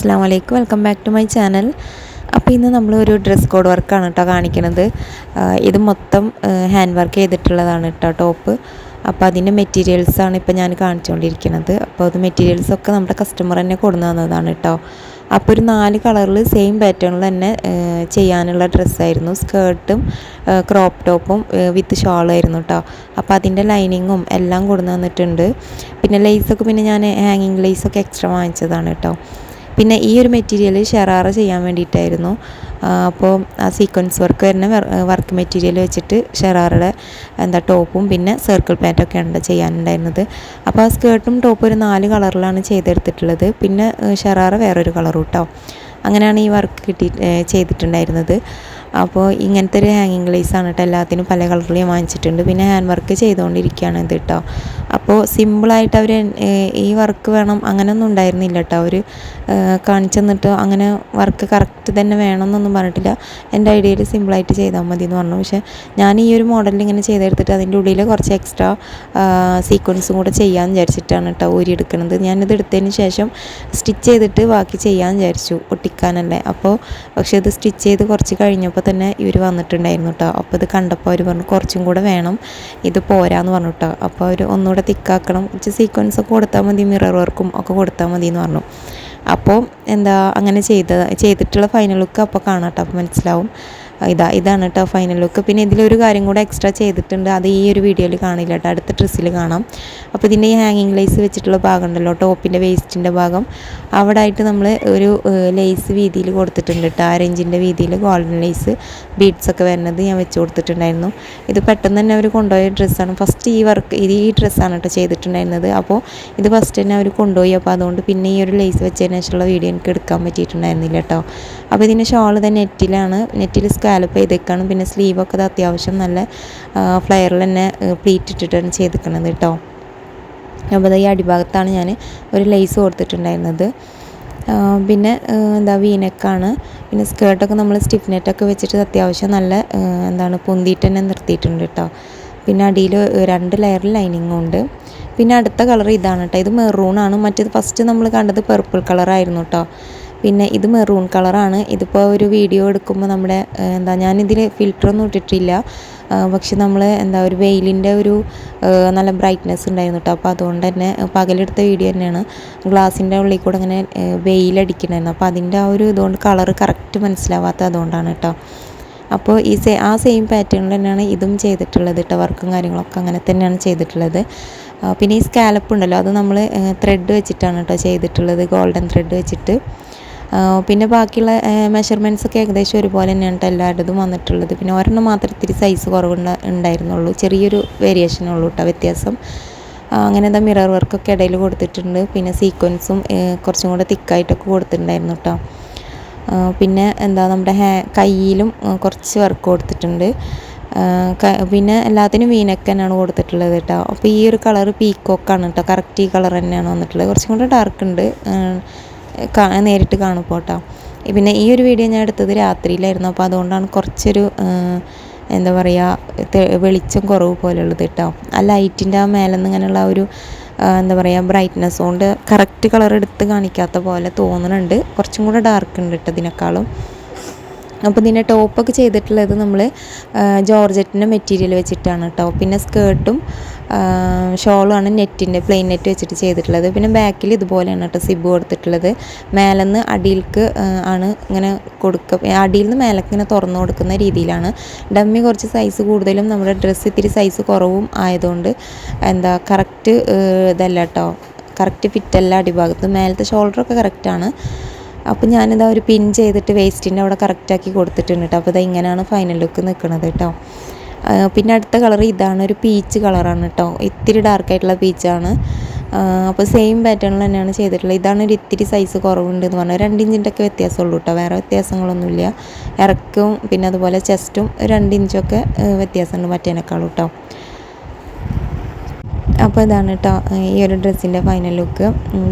അസ്സാം വലൈക്കും welcome back to my channel അപ്പോൾ ഇന്ന് നമ്മൾ ഒരു ഡ്രസ് കോഡ് വർക്കാണ് കേട്ടോ കാണിക്കുന്നത് ഇത് മൊത്തം ഹാൻഡ് വർക്ക് ചെയ്തിട്ടുള്ളതാണ് കേട്ടോ ടോപ്പ് അപ്പോൾ അതിന്റെ മെറ്റീരിയൽസാണ് ഇപ്പോൾ ഞാൻ കാണിച്ചുകൊണ്ടിരിക്കുന്നത് അപ്പോൾ അത് മെറ്റീരിയൽസൊക്കെ നമ്മുടെ കസ്റ്റമർ തന്നെ കൊണ്ടു തന്നതാണ് കേട്ടോ അപ്പോൾ ഒരു നാല് കളറിൽ സെയിം പാറ്റേണിൽ തന്നെ ചെയ്യാനുള്ള ഡ്രസ്സായിരുന്നു സ്കേർട്ടും ക്രോപ്പ് ടോപ്പും വിത്ത് ഷാളായിരുന്നു കേട്ടോ അപ്പോൾ അതിന്റെ ലൈനിങ്ങും എല്ലാം കൊണ്ടു തന്നിട്ടുണ്ട്. പിന്നെ ലേസൊക്കെ പിന്നെ ഞാൻ ഹാങ്ങിങ് ലേസൊക്കെ എക്സ്ട്രാ വാങ്ങിച്ചതാണ് കേട്ടോ പിന്നെ ഈ ഒരു മെറ്റീരിയൽ ഷെറാറ ചെയ്യാൻ വേണ്ടിയിട്ടായിരുന്നു. അപ്പോൾ ആ സീക്വൻസ് വർക്ക് വരുന്ന വർക്ക് മെറ്റീരിയൽ വെച്ചിട്ട് ഷെറാറയുടെ എന്താ ടോപ്പും പിന്നെ സർക്കിൾ പാന്റൊക്കെ ഉണ്ട് ചെയ്യാനുണ്ടായിരുന്നത്. അപ്പോൾ ആ സ്കേർട്ടും ടോപ്പും ഒരു നാല് കളറിലാണ് ചെയ്തെടുത്തിട്ടുള്ളത്. പിന്നെ ഷെറാറ വേറൊരു കളറും കേട്ടോ അങ്ങനെയാണ് ഈ വർക്ക് കിട്ടി ചെയ്തിട്ടുണ്ടായിരുന്നത്. അപ്പോൾ ഇങ്ങനത്തെ ഒരു ഹാങ്ങിങ് ലേസാണ് കേട്ടോ എല്ലാത്തിനും പല കളറിലും വാങ്ങിച്ചിട്ടുണ്ട്. പിന്നെ ഹാൻഡ് വർക്ക് ചെയ്തുകൊണ്ടിരിക്കുകയാണ് ഇത് കേട്ടോ. അപ്പോൾ സിമ്പിളായിട്ട് അവർ ഈ വർക്ക് വേണം അങ്ങനെയൊന്നും ഉണ്ടായിരുന്നില്ല കേട്ടോ. അവർ കാണിച്ചു തന്നിട്ട് അങ്ങനെ വർക്ക് കറക്റ്റ് തന്നെ വേണമെന്നൊന്നും പറഞ്ഞിട്ടില്ല. എന്റെ ഐഡിയയിൽ സിമ്പിളായിട്ട് ചെയ്താൽ മതി എന്ന് പറഞ്ഞു. പക്ഷേ ഞാൻ ഈ ഒരു മോഡലിൽ ഇങ്ങനെ ചെയ്തെടുത്തിട്ട് അതിന്റെ ഉള്ളിൽ കുറച്ച് എക്സ്ട്രാ സീക്വൻസും കൂടെ ചെയ്യാമെന്ന് വിചാരിച്ചിട്ടാണ് കേട്ടോ ഊരിയെടുക്കുന്നത് ഞാനിത് എടുത്തതിന് ശേഷം സ്റ്റിച്ച് ചെയ്തിട്ട് ബാക്കി ചെയ്യാമെന്ന് വിചാരിച്ചു. ഒട്ടിക്കാനല്ലേ. അപ്പോൾ പക്ഷേ ഇത് സ്റ്റിച്ച് ചെയ്ത് കുറച്ച് കഴിഞ്ഞപ്പോൾ തന്നെ ഇവർ വന്നിട്ടുണ്ടായിരുന്നു കേട്ടോ അപ്പോൾ ഇത് കണ്ടപ്പോൾ അവർ പറഞ്ഞു കുറച്ചും കൂടെ വേണം. ഇത് പോരാന്ന് പറഞ്ഞു കേട്ടോ അപ്പോൾ അവർ ഒന്നുകൂടെ തിക്കാക്കണം. കുറച്ച് സീക്വൻസ് ഒക്കെ കൊടുത്താൽ മതി മിറർ വർക്കും ഒക്കെ കൊടുത്താൽ മതി എന്ന് പറഞ്ഞു. അപ്പോൾ എന്താ അങ്ങനെ ചെയ്ത ചെയ്തിട്ടുള്ള ഫൈനൽ ലുക്ക് അപ്പോൾ കാണാം കേട്ടോ അപ്പോൾ മനസ്സിലാവും. ഇതാ ഇതാണ് കേട്ടോ ഫൈനൽ ലുക്ക് പിന്നെ ഇതിലൊരു കാര്യം കൂടെ എക്സ്ട്രാ ചെയ്തിട്ടുണ്ട്. അത് ഈ ഒരു വീഡിയോയിൽ കാണില്ല കേട്ടോ അടുത്ത ഡ്രസ്സിൽ കാണാം. അപ്പോൾ ഇതിന്റെ ഈ ഹാങ്ങിങ് ലേസ് വെച്ചിട്ടുള്ള ഭാഗം ഉണ്ടല്ലോ ടോപ്പിന്റെ വേസ്റ്റിന്റെ ഭാഗം. അവിടെ ആയിട്ട് നമ്മൾ ഒരു ലേസ് വീതിയിൽ കൊടുത്തിട്ടുണ്ട് കേട്ടോ ആരഞ്ചിന്റെ വീതിയിൽ ഗോൾഡൻ ലേസ് ബീഡ്സൊക്കെ വരുന്നത് ഞാൻ വെച്ച് കൊടുത്തിട്ടുണ്ടായിരുന്നു. ഇത് പെട്ടെന്ന് തന്നെ അവർ കൊണ്ടുപോയ ഡ്രസ്സാണ് ഫസ്റ്റ് ഈ വർക്ക് ഇത് ഈ ഡ്രസ്സാണ് കേട്ടോ ചെയ്തിട്ടുണ്ടായിരുന്നത്. അപ്പോൾ ഇത് ഫസ്റ്റ് തന്നെ അവർ കൊണ്ടുപോയി. അപ്പോൾ അതുകൊണ്ട് പിന്നെ ഈ ഒരു ലേസ് വെച്ചതിന് ശേഷമുള്ള വീഡിയോ എനിക്ക് എടുക്കാൻ പറ്റിയിട്ടുണ്ടായിരുന്നില്ല കേട്ടോ അപ്പോൾ ഇതിന്റെ ഷോൾ തന്നെ നെറ്റിലാണ് നെറ്റിൽ സ്കാലപ്പ് ചെയ്തേക്കാണ്. പിന്നെ സ്ലീവൊക്കെ അത് അത്യാവശ്യം നല്ല ഫ്ലയറിൽ തന്നെ പ്ലീറ്റ് ഇട്ടിട്ടാണ് ചെയ്തിരിക്കുന്നത് കേട്ടോ അപ്പോൾ ഈ അടിഭാഗത്താണ് ഞാൻ ഒരു ലേസ് കൊടുത്തിട്ടുണ്ടായിരുന്നത്. പിന്നെ എന്താ വീനക്കാണ് പിന്നെ സ്കേർട്ടൊക്കെ നമ്മൾ സ്റ്റിഫ് നെറ്റൊക്കെ വെച്ചിട്ട് അത്യാവശ്യം നല്ല എന്താണ് പൊന്തിയിട്ട് തന്നെ നിർത്തിയിട്ടുണ്ട് കേട്ടോ പിന്നെ അടിയിൽ രണ്ട് ലെയർ ലൈനിങ്ങും ഉണ്ട്. പിന്നെ അടുത്ത കളർ ഇതാണ് കേട്ടോ ഇത് മെറൂണാണ് മറ്റേത് ഫസ്റ്റ് നമ്മൾ കണ്ടത് പെർപ്പിൾ കളറായിരുന്നു കേട്ടോ പിന്നെ ഇത് മെറൂൺ കളറാണ്. ഇതിപ്പോൾ ഒരു വീഡിയോ എടുക്കുമ്പോൾ നമ്മുടെ എന്താ ഞാനിതിൽ ഫിൽറ്ററൊന്നും ഇട്ടിട്ടില്ല. പക്ഷെ നമ്മൾ എന്താ ഒരു വെയിലിന്റെ ഒരു നല്ല ബ്രൈറ്റ്നെസ് ഉണ്ടായിരുന്നു കേട്ടോ അപ്പോൾ അതുകൊണ്ട് തന്നെ പകലെടുത്ത വീഡിയോ തന്നെയാണ്. ഗ്ലാസിന്റെ ഉള്ളിൽ കൂടെ അങ്ങനെ വെയിലടിക്കണമായിരുന്നു അപ്പോൾ അതിന്റെ ആ ഒരു ഇതുകൊണ്ട് കളറ് കറക്റ്റ് മനസ്സിലാവാത്ത അതുകൊണ്ടാണ് കേട്ടോ അപ്പോൾ ഈ സെ ആ സെയിം പാറ്റേണിൽ തന്നെയാണ് ഇതും ചെയ്തിട്ടുള്ളത് കേട്ടോ വർക്കും കാര്യങ്ങളൊക്കെ അങ്ങനെ തന്നെയാണ് ചെയ്തിട്ടുള്ളത്. പിന്നെ ഈ സ്കാലപ്പ് ഉണ്ടല്ലോ അത് നമ്മൾ ത്രെഡ് വെച്ചിട്ടാണ് കേട്ടോ ചെയ്തിട്ടുള്ളത്. ഗോൾഡൻ ത്രെഡ് വെച്ചിട്ട്. പിന്നെ ബാക്കിയുള്ള മെഷർമെന്റ്സ് ഒക്കെ ഏകദേശം ഒരുപോലെ തന്നെയാണ് കേട്ടോ എല്ലാവരുടേതും വന്നിട്ടുള്ളത്. പിന്നെ ഒരെണ്ണം മാത്രം ഇത്തിരി സൈസ് കുറവുണ്ട് ഉണ്ടായിരുന്നുള്ളൂ. ചെറിയൊരു വേരിയേഷനേ ഉള്ളൂ കേട്ടോ വ്യത്യാസം. അങ്ങനെ എന്താ മിറർ വർക്കൊക്കെ ഇടയിൽ കൊടുത്തിട്ടുണ്ട്. പിന്നെ സീക്വൻസും കുറച്ചും കൂടെ തിക്കായിട്ടൊക്കെ കൊടുത്തിട്ടുണ്ടായിരുന്നു കേട്ടോ പിന്നെ എന്താ നമ്മുടെ ഹാ കയ്യിലും കുറച്ച് വർക്ക് കൊടുത്തിട്ടുണ്ട്. പിന്നെ എല്ലാത്തിനും വീനക്ക് തന്നെയാണ് കൊടുത്തിട്ടുള്ളത് കേട്ടോ അപ്പോൾ ഈ ഒരു കളർ പീക്കോക്കാണ് കേട്ടോ കറക്റ്റ് ഈ കളർ തന്നെയാണ് വന്നിട്ടുള്ളത്. കുറച്ചും കൂടെ ഡാർക്ക് ഉണ്ട്. നേരിട്ട് കാണുമ്പോൾ കേട്ടോ പിന്നെ ഈ ഒരു വീഡിയോ ഞാൻ എടുത്തത് രാത്രിയിലായിരുന്നു. അപ്പോൾ അതുകൊണ്ടാണ് കുറച്ചൊരു എന്താ പറയുക വെളിച്ചം കുറവ് പോലെയുള്ളത് കേട്ടോ ആ ലൈറ്റിന്റെ ആ മേലെ നിന്ന് ഇങ്ങനെയുള്ള ഒരു എന്താ പറയുക ബ്രൈറ്റ്നെസ് കൊണ്ട് കറക്റ്റ് കളർ എടുത്ത് കാണിക്കാത്ത പോലെ തോന്നുന്നുണ്ട് കുറച്ചും കൂടെ ഡാർക്ക് ഉണ്ട് കേട്ടോ ഇതിനേക്കാളും. അപ്പോൾ ഇതിന്റെ ടോപ്പൊക്കെ ചെയ്തിട്ടുള്ളത് നമ്മൾ ജോർജറ്റിന്റെ മെറ്റീരിയൽ വെച്ചിട്ടാണ് കേട്ടോ. പിന്നെ സ്കേർട്ടും ഷോളുമാണ് നെറ്റിന്റെ പ്ലെയിൻ നെറ്റ് വെച്ചിട്ട് ചെയ്തിട്ടുള്ളത്. പിന്നെ ബാക്കിൽ ഇതുപോലെയാണ് കേട്ടോ സിബ് കൊടുത്തിട്ടുള്ളത്. മേലെന്ന് അടിയിൽക്ക് ആണ് ഇങ്ങനെ കൊടുക്ക അടിയിൽ നിന്ന് മേലേക്ക് ഇങ്ങനെ തുറന്നു കൊടുക്കുന്ന രീതിയിലാണ്. ഡമ്മി കുറച്ച് സൈസ് കൂടുതലും നമ്മുടെ ഡ്രസ്സ് ഇത്തിരി സൈസ് കുറവും ആയതുകൊണ്ട് എന്താ കറക്റ്റ് ഇതല്ല കേട്ടോ. കറക്റ്റ് ഫിറ്റല്ല അടിഭാഗത്ത്. മേലത്തെ ഷോൾഡറൊക്കെ കറക്റ്റാണ് അപ്പോൾ ഞാനിതാ ഒരു പിൻ ചെയ്തിട്ട് വേസ്റ്റിന്റെ അവിടെ കറക്റ്റാക്കി കൊടുത്തിട്ടുണ്ട് കേട്ടോ അപ്പോൾ ഇതാ ഇങ്ങനെയാണ് ഫൈനൽ ലുക്ക് നിൽക്കുന്നത് കേട്ടോ പിന്നെ അടുത്ത കളർ ഇതാണ് ഒരു പീച്ച് കളറാണ് കേട്ടോ ഇത്തിരി ഡാർക്കായിട്ടുള്ള പീച്ചാണ് അപ്പോൾ സെയിം പാറ്റേണിൽ തന്നെയാണ് ചെയ്തിട്ടുള്ളത്. ഇതാണ് ഒരു ഇത്തിരി സൈസ് കുറവുണ്ട് എന്ന് പറഞ്ഞാൽ രണ്ട് ഇഞ്ചിന്റെ ഒക്കെ വ്യത്യാസമുള്ളൂ കേട്ടോ വേറെ വ്യത്യാസങ്ങളൊന്നുമില്ല. ഇറക്കും പിന്നെ അതുപോലെ ചെസ്റ്റും രണ്ട് ഇഞ്ചൊക്കെ വ്യത്യാസമുണ്ട് മറ്റേനേക്കാളും കേട്ടോ അപ്പോൾ ഇതാണ് കേട്ടോ ഈ ഒരു ഡ്രസ്സിന്റെ ഫൈനൽ ലുക്ക്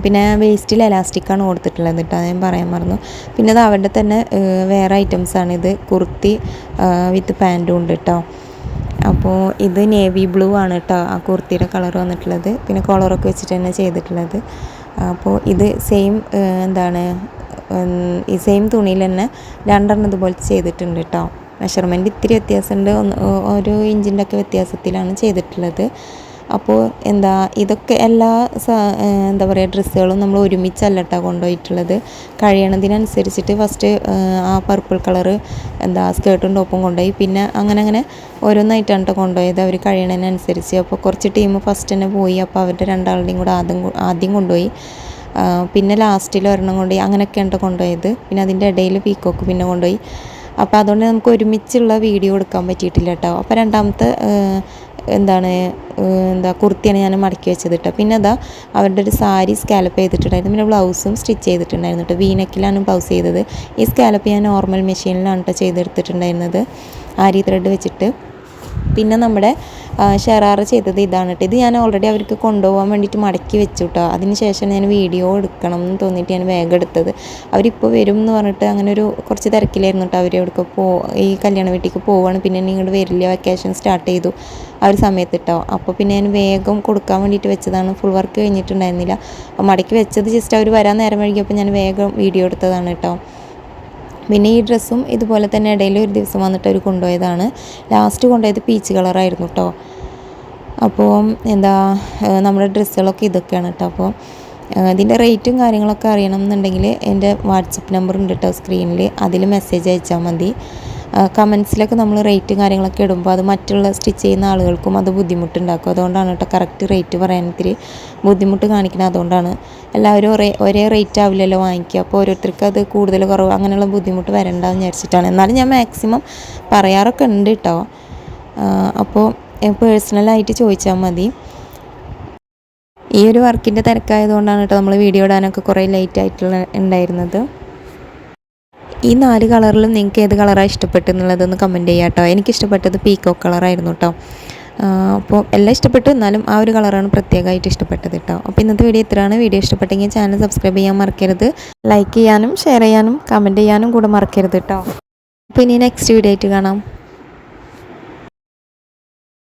പിന്നെ വേസ്റ്റിൽ എലാസ്റ്റിക്കാണ് കൊടുത്തിട്ടുള്ളത് കേട്ടോ ഞാൻ പറയാൻ മറന്നു. പിന്നെ അത് അവരുടെ തന്നെ വേറെ ഐറ്റംസാണ് ഇത്. കുർത്തി വിത്ത് പാന്റും ഉണ്ട് കേട്ടോ അപ്പോൾ ഇത് നേവി ബ്ലൂ ആണ് കേട്ടോ ആ കുർത്തിയുടെ കളർ വന്നിട്ടുള്ളത്. പിന്നെ കോളറൊക്കെ വെച്ചിട്ട് തന്നെ ചെയ്തിട്ടുള്ളത്. അപ്പോൾ ഇത് സെയിം എന്താണ് ഈ സെയിം തുണിയിൽ തന്നെ രണ്ടെണ്ണം ഇതുപോലെ ചെയ്തിട്ടുണ്ട് കേട്ടോ മെഷർമെന്റ് ഇത്തിരി വ്യത്യാസമുണ്ട്. ഒരു ഇഞ്ചിന്റെ ഒക്കെ വ്യത്യാസത്തിലാണ് ചെയ്തിട്ടുള്ളത്. അപ്പോൾ എന്താ ഇതൊക്കെ എല്ലാ എന്താ പറയുക ഡ്രസ്സുകളും നമ്മൾ ഒരുമിച്ചല്ല കേട്ടോ കൊണ്ടുപോയിട്ടുള്ളത്. കഴിയണതിനനുസരിച്ചിട്ട് ഫസ്റ്റ് ആ പർപ്പിൾ കളറ് എന്താ സ്കേർട്ടും ടോപ്പും കൊണ്ടുപോയി. പിന്നെ അങ്ങനെ അങ്ങനെ ഓരോന്നായിട്ടാണ് കേട്ടോ കൊണ്ടുപോയത് അവർ കഴിയണതിനനുസരിച്ച്. അപ്പോൾ കുറച്ച് ടീം ഫസ്റ്റ് തന്നെ പോയി. അപ്പോൾ അവരുടെ രണ്ടാളുടെയും കൂടെ ആദ്യം ആദ്യം കൊണ്ടുപോയി. പിന്നെ ലാസ്റ്റിൽ ഒരെണ്ണം കൊണ്ടുപോയി. അങ്ങനെയൊക്കെയാണ് കേട്ടോ കൊണ്ടുപോയത്. പിന്നെ അതിന്റെ ഇടയിൽ പീക്കോക്ക് പിന്നെ കൊണ്ടുപോയി. അപ്പോൾ അതുകൊണ്ട് നമുക്ക് ഒരുമിച്ചുള്ള വീഡിയോ എടുക്കാൻ പറ്റിയിട്ടില്ല കേട്ടോ അപ്പോൾ രണ്ടാമത്തെ എന്താണ് എന്താ കുർത്തിയാണ് ഞാൻ മടക്കി വെച്ചത് കേട്ടോ പിന്നെ അതാ അവരുടെ ഒരു സാരി സ്കാലപ്പ് ചെയ്തിട്ടുണ്ടായിരുന്നു. പിന്നെ ബ്ലൗസും സ്റ്റിച്ച് ചെയ്തിട്ടുണ്ടായിരുന്നു കേട്ടോ വീനക്കിലാണ് ബ്ലൗസ് ചെയ്തത്. ഈ സ്കാലപ്പ് ഞാൻ നോർമൽ മെഷീനിലാണ് കേട്ടോ ചെയ്തെടുത്തിട്ടുണ്ടായിരുന്നത്. ആരി ത്രെഡ് വെച്ചിട്ട്. പിന്നെ നമ്മുടെ ഷെറാറ് ചെയ്തത് ഇതാണ് കേട്ടോ ഇത് ഞാൻ ഓൾറെഡി അവർക്ക് കൊണ്ടുപോകാൻ വേണ്ടിയിട്ട് മടക്കി വെച്ചു കേട്ടോ അതിന് ശേഷം ഞാൻ വീഡിയോ എടുക്കണം എന്ന് തോന്നിയിട്ട് ഞാൻ വേഗം എടുത്തത്. അവരിപ്പോൾ വരും എന്ന് പറഞ്ഞിട്ട് അങ്ങനെ ഒരു കുറച്ച് തിരക്കിലായിരുന്നു കേട്ടോ അവർ എവിടേക്ക് പോ ഈ കല്യാണ വീട്ടിലേക്ക് പോവുകയാണ് പിന്നെ ഇങ്ങോട്ട് വരില്ല വെക്കേഷൻ സ്റ്റാർട്ട് ചെയ്തു ആ ഒരു സമയത്ത് കേട്ടോ അപ്പോൾ പിന്നെ ഞാൻ വേഗം കൊടുക്കാൻ വേണ്ടിയിട്ട് വെച്ചതാണ്. ഫുൾ വർക്ക് കഴിഞ്ഞിട്ടുണ്ടായിരുന്നില്ല. മടക്കി വെച്ചത് ജസ്റ്റ് അവർ വരാൻ നേരം വൈകിയപ്പോൾ ഞാൻ വേഗം വീഡിയോ എടുത്തതാണ് കേട്ടോ പിന്നെ ഈ ഡ്രസ്സും ഇതുപോലെ തന്നെ ഇടയിൽ ഒരു ദിവസം വന്നിട്ട് അവർ കൊണ്ടുപോയതാണ്. ലാസ്റ്റ് കൊണ്ടുപോയത് പീച്ച് കളറായിരുന്നു കേട്ടോ അപ്പോൾ എന്താ നമ്മുടെ ഡ്രസ്സുകളൊക്കെ ഇതൊക്കെയാണ് കേട്ടോ അപ്പോൾ ഇതിന്റെ റേറ്റും കാര്യങ്ങളൊക്കെ അറിയണം എന്നുണ്ടെങ്കിൽ എന്റെ വാട്സപ്പ് നമ്പർ ഉണ്ട് കേട്ടോ സ്ക്രീനിൽ അതിൽ മെസ്സേജ് അയച്ചാൽ മതി. കമൻസിലൊക്കെ നമ്മൾ റേറ്റും കാര്യങ്ങളൊക്കെ ഇടുമ്പോൾ അത് മറ്റുള്ള സ്റ്റിച്ച് ചെയ്യുന്ന ആളുകൾക്കും അത് ബുദ്ധിമുട്ടുണ്ടാക്കും. അതുകൊണ്ടാണ് കേട്ടോ കറക്റ്റ് റേറ്റ് പറയാൻ ഇത്തിരി ബുദ്ധിമുട്ട് കാണിക്കുന്നത് അതുകൊണ്ടാണ് എല്ലാവരും ഒരേ ഒരേ റേറ്റ് ആവില്ലല്ലോ വാങ്ങിക്കുക. അപ്പോൾ ഓരോരുത്തർക്ക് അത് കൂടുതൽ കുറവ് അങ്ങനെയുള്ള ബുദ്ധിമുട്ട് വരണ്ടെന്ന് വിചാരിച്ചിട്ടാണ്. എന്നാലും ഞാൻ മാക്സിമം പറയാറൊക്കെ ഉണ്ട് കേട്ടോ. അപ്പോൾ പേഴ്സണലായിട്ട് ചോദിച്ചാൽ മതി. ഈ ഒരു വർക്കിന്റെ തിരക്കായതുകൊണ്ടാണ് കേട്ടോ നമ്മൾ വീഡിയോ ഇടാനൊക്കെ കുറേ ലേറ്റ് ആയിട്ടുള്ള ഉണ്ടായിരുന്നത്. ഈ നാല് കളറിലും നിങ്ങൾക്ക് ഏത് കളറാണ് ഇഷ്ടപ്പെട്ടെന്നുള്ളതൊന്ന് കമന്റ് ചെയ്യാം കേട്ടോ എനിക്ക് ഇഷ്ടപ്പെട്ടത് പീക്കോ കളറായിരുന്നു കേട്ടോ അപ്പോൾ എല്ലാം ഇഷ്ടപ്പെട്ടു. എന്നാലും ആ ഒരു കളറാണ് പ്രത്യേകമായിട്ട് ഇഷ്ടപ്പെട്ടത് കേട്ടോ അപ്പോൾ ഇന്നത്തെ വീഡിയോ ഇത്രയാണ്. വീഡിയോ ഇഷ്ടപ്പെട്ടെങ്കിൽ ചാനൽ സബ്സ്ക്രൈബ് ചെയ്യാൻ മറക്കരുത്. ലൈക്ക് ചെയ്യാനും ഷെയർ ചെയ്യാനും കമന്റ് ചെയ്യാനും കൂടെ മറക്കരുത് കേട്ടോ അപ്പോൾ ഇനി നെക്സ്റ്റ് വീഡിയോ ആയിട്ട് കാണാം.